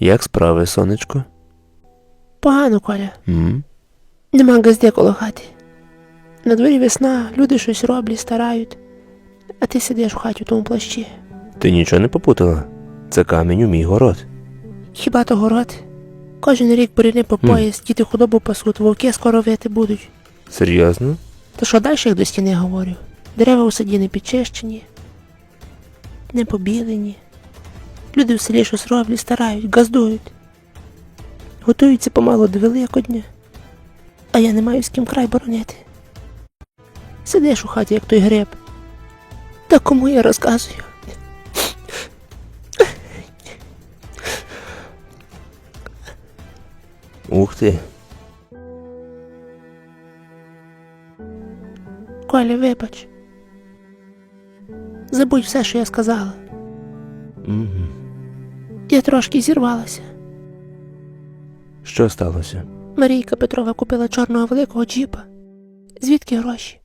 Як справи, сонечко? Погано, Коля. М? Нема газди коло хати. На дворі весна, люди щось роблять, старають. А ти сидиш в хаті в тому плащі. Ти нічого не попутала? Це камінь у мій город. Хіба то город? Кожен рік буряни по пояс, діти худобу пасуть, вовки скоро вити будуть. Серйозно? То що далі як до стіни говорю? Дерева у саді не підчищені, не побілені. Люди в селі щось роблять, старають, газдують. Готуються помалу до Великодня, а я не маю з ким край боронити. Сидиш у хаті, як той гриб. Та кому я розказую? Ух ти. Коля, вибач. Забудь все, що я сказала. Угу. Я трошки зірвалася. Що сталося? Марійка Петрова купила чорного великого джіпа. Звідки гроші?